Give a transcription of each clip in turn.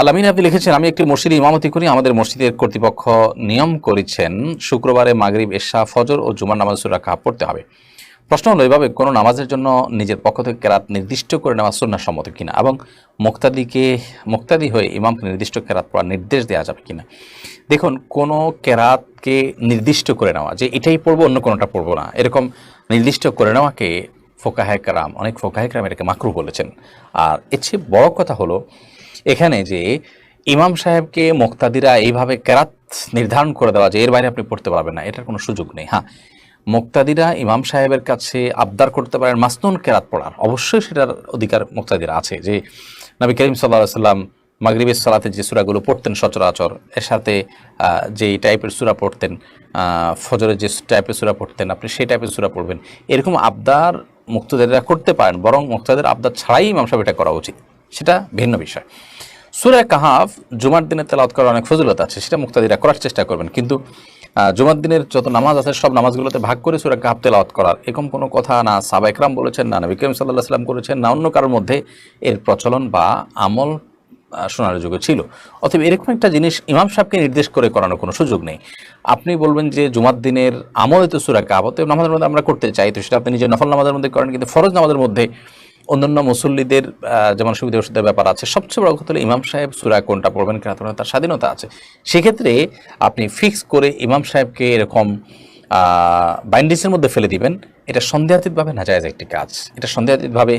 আলামিন আপনি লিখেছেন, আমি একটি মসজিদে ইমামতি করি, আমাদের মসজিদের কর্তৃপক্ষ নিয়ম করেছেন শুক্রবারে মাগরিব, এশা, ফজর ও জুমার নামাজ কাহ পড়তে হবে। প্রশ্ন হলো, এভাবে কোনো নামাজের জন্য নিজের পক্ষ থেকে কেরাত নির্দিষ্ট করে নেওয়া সুন্না সম্মত কিনা এবং মুক্তাদিকে, মুক্তাদি হয়ে ইমামকে নির্দিষ্ট কেরাত পড়ার নির্দেশ দেওয়া যাবে কিনা? দেখুন, কোনো কেরাতকে নির্দিষ্ট করে নেওয়া, যে এটাই পড়ব, অন্য কোনোটা পড়ব না। এরকম নির্দিষ্ট করে নেওয়াকে ফোকাহে কারাম, অনেক ফোকাহে কারাম এটাকে মাকরু বলেছেন। আর এর চেয়ে বড় কথা হলো এখানে যে ইমাম সাহেবকে মুক্তাদিরা এইভাবে কেরাত নির্ধারণ করে দেওয়া যে এর বাইরে আপনি পড়তে পারবেন না, এটার কোনো সুযোগ নেই। হ্যাঁ মুক্তাদিরা ইমাম সাহেবের কাছে আবদার করতে পারেন মাসনুন কেরাত পড়ার। অবশ্যই সেটার অধিকার মুক্তাদিরা আছে যে নবী করিম সাল্লাহ সাল্লাম মাগরিবের সালাতে যে সুরাগুলো পড়তেন সচরাচর, এর সাথে যেই টাইপের সুরা পড়তেন ফজরের যে টাইপের সুরা পড়তেন, আপনি সেই টাইপের সুরা পড়বেন। এরকম আবদার মুক্তাদিরা করতে পারেন, বরং মুক্তাদের আবদার ছাড়াই ইমাম সাহেব এটা করা উচিত। সেটা ভিন্ন বিষয়। সুরা কাহাফ জুমার দিনে তেলাওয়াত করার অনেক ফজিলত আছে, সেটা মুক্তাদিরা করার চেষ্টা করবেন। কিন্তু জুমার দিনের যত নামাজ আছে, সব নামাজগুলোতে ভাগ করে সুরা কাহাফ তেলাওয়াত করার, এরকম কোনো কথা না সাবা একরাম বলেছেন, না নবী করিম সাল্লাহ সাল্লাম করেছেন, না অন্য কারোর মধ্যে এর প্রচলন বা আমল শোনার যোগ্য ছিল। অতএব এরকম একটা জিনিস ইমাম সাহেবকে নির্দেশ করে করানোর কোনো সুযোগ নেই। আপনি বলবেন যে জুমার দিনের আমলে তো সুরা কাহাব অতএব নামাজের মধ্যে আমরা করতে চাই, তো সেটা আপনি নিজের নফল নামাজের মধ্যে করেন, কিন্তু ফরজ নামাজের মধ্যে অন্যান্য মুসল্লিদের যেমন সুবিধা অসুবিধার ব্যাপার আছে, সবচেয়ে বড় কথা হলো ইমাম সাহেব সুরা কোনটা পড়বেন কেন পড়বেন তার স্বাধীনতা আছে। সেক্ষেত্রে আপনি ফিক্স করে ইমাম সাহেবকে এরকম বাইন্ডিসের মধ্যে ফেলে দিবেন। এটা সন্দেহাতীতভাবে নাজায়জ একটি কাজ। এটা সন্দেহাতীতভাবে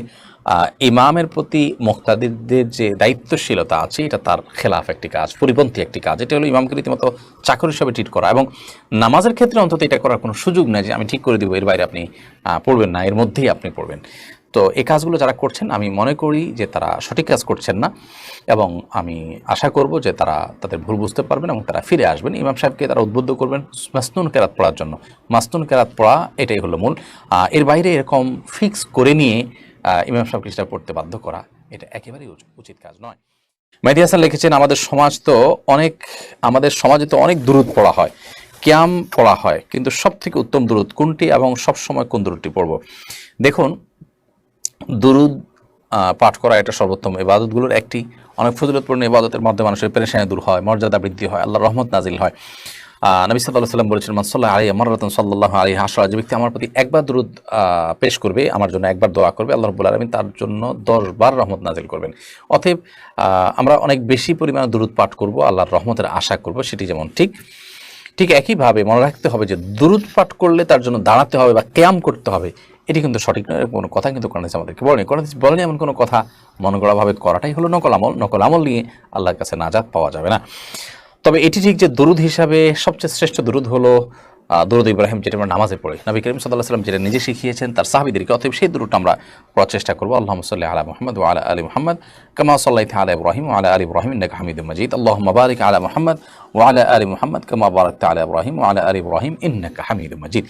ইমামের প্রতি মোক্তাদিদের যে দায়িত্বশীলতা আছে, এটা তার খেলাফ একটি কাজ, পরিপন্থী একটি কাজ। এটা হলো ইমামকে রীতিমতো চাকর হিসাবে ট্রিট করা এবং নামাজের ক্ষেত্রে অন্তত এটা করার কোনো সুযোগ নেই যে আমি ঠিক করে দিব, এর বাইরে আপনি পড়বেন না, এর মধ্যেই আপনি পড়বেন। তো এই কাজগুলো যারা করছেন, আমি মনে করি যে তারা সঠিক কাজ করছেন না এবং আমি আশা করব যে তারা তাদের ভুল বুঝতে পারবেন এবং তারা ফিরে আসবেন। ইমাম সাহেবকে তারা উদ্বুদ্ধ করবেন মাসনুন কেরাত পড়ার জন্য। মাসনুন কেরাত পড়া এটাই হলো মূল। এর বাইরে এরকম ফিক্স করে নিয়ে ইমাম সাহেবকে সেটা পড়তে বাধ্য করা, এটা একেবারেই উচ- উচিত কাজ নয়। মেহদি হাসান লিখেছেন, আমাদের সমাজ তো অনেক, আমাদের সমাজে তো অনেক দূরত পড়া হয়। ক্যাম পড়া হয়, কিন্তু সব থেকে উত্তম দূরত কোনটি এবং সব সময় কোন দূরটি পড়ব? দেখুন দুরুদ পাঠ করা এটা সর্বোত্তম। ইবাদতগুলোর একটি অনেক ফজিলতপূর্ণ ইবাদতের মধ্যে মানুষের পেরেশানি দূর হয়, মর্যাদা বৃদ্ধি হয় আল্লাহ রহমত নাজিল হয়। নবী সাল্লাহ সাল্লাম বলেছেন মাসাল্লাহ আলী আমার রতন সাল্লাহ আলী হাসরা যে ব্যক্তি আমার প্রতি একবার দুরুদ পেশ করবে, আমার জন্য একবার দোয়া করবে, আল্লাহ রব্বুল আলমিন তার জন্য দশবার রহমত নাজিল করবেন। অতএব আমরা অনেক বেশি পরিমাণে দুরুদ পাঠ করব, আল্লাহর রহমতের আশা করব, সেটি যেমন ঠিক ঠিক একইভাবে মনে রাখতে হবে যে দুরুদ পাঠ করলে তার জন্য দাঁড়াতে হবে বা ক্যাম করতে হবে। এটি কিন্তু সঠিক নয়, কোনো কথা কিন্তু কোরআন আমাদেরকে বলেনি। কোরআন বলেনি এমন কোনো কথা মন গড়াভাবে করাটাই হলো নকল আমল। নকল আমল নিয়ে আল্লাহর কাছে নাজাত পাওয়া যাবে না। তবে এটি ঠিক যে দরুদ হিসাবে সবচেয়ে শ্রেষ্ঠ দরুদ হলো দরুদ ইব্রাহিম যেটা আমরা নামাজে পড়ি। নবী করিম সাল্লাহ সাল্লাম যেটা নিজে শিখিয়েছেন, তার সাহাবিদেরকে অতএব সেই দরুদটা আমরা পড়ার চেষ্টা করব। আল্লাহ সাল্লাহ আলা মোহাম্মদ ও আলা আলী মোহাম্মদ, কামা সাল্লাহ আলা ইব্রাহিম আলা আলী ইব্রাহিম ইন্নাকা হামিদুম মজিদ। আল্লাহ বারিক আলা মোহাম্মদ ও আলা আলী মোহাম্মদ, কামা বারাক আলা ইব্রাহিম ও আলা আলী ইব্রাহিম ইন্নাকা হামিদ মজিদ।